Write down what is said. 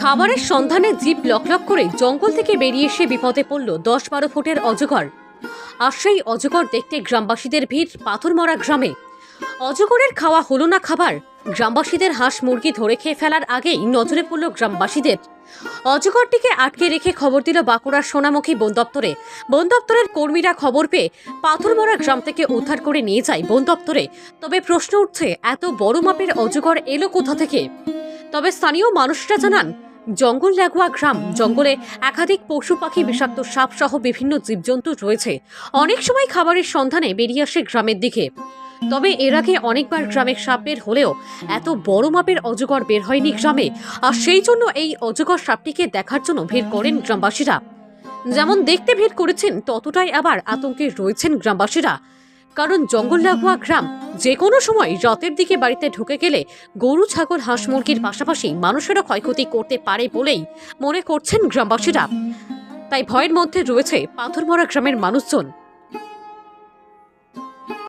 খাবারের সন্ধানে জিপ লকলক করে জঙ্গল থেকে বেরিয়ে এসে বিপদে পড়ল দশ বারো ফুটের অজগর। আর সেই অজগর দেখতে গ্রামবাসীদের ভিড়, পাথরমরা গ্রামে। অজগরের খাওয়া হলো না খাবার। গ্রামবাসীদের হাঁস মুরগি ধরে খেয়ে ফেলার আগেই নজরে পড়ল গ্রামবাসীদের। অজগরটিকে আটকে রেখে খবর দিল বাঁকুড়ার সোনামুখী বন দপ্তরে। বন দপ্তরের কর্মীরা খবর পেয়ে পাথরমরা গ্রাম থেকে উদ্ধার করে নিয়ে যায় বন দপ্তরে। তবে প্রশ্ন উঠছে, এত বড় মাপের অজগর এলো কোথা থেকে? তবে স্থানীয় মানুষরা জানান, জঙ্গল লাগোয়া গ্রাম, জঙ্গলে একাধিক পশু পাখি, বিষাক্ত সাপ সহ বিভিন্ন জীবজন্তু রয়েছে। অনেক সময় খাবারের সন্ধানে বেরিয়ে আসে গ্রামের দিকে। তবে এর আগে অনেকবার গ্রামে সাপ বের হলেও এত বড় মাপের অজগর বের হয়নি গ্রামে। আর সেই জন্য এই অজগর সাপটিকে দেখার জন্য ভিড় করেন গ্রামবাসীরা। যেমন দেখতে ভিড় করেছেন, ততটাই আবার আতঙ্কে রয়েছেন গ্রামবাসীরা। কারণ জঙ্গল লাগোয়া গ্রাম যে কোনো সময় রথের দিকে বাড়িতে ঢুকে গেলে গরু, ছাগল, হাঁস, মুরগির পাশাপাশি মানুষেরও ক্ষয়ক্ষতি করতে পারে বলেই মনে করছেন গ্রামবাসীরা। তাই ভয়ের মধ্যে রয়েছে পাথরমরা গ্রামের মানুষজন।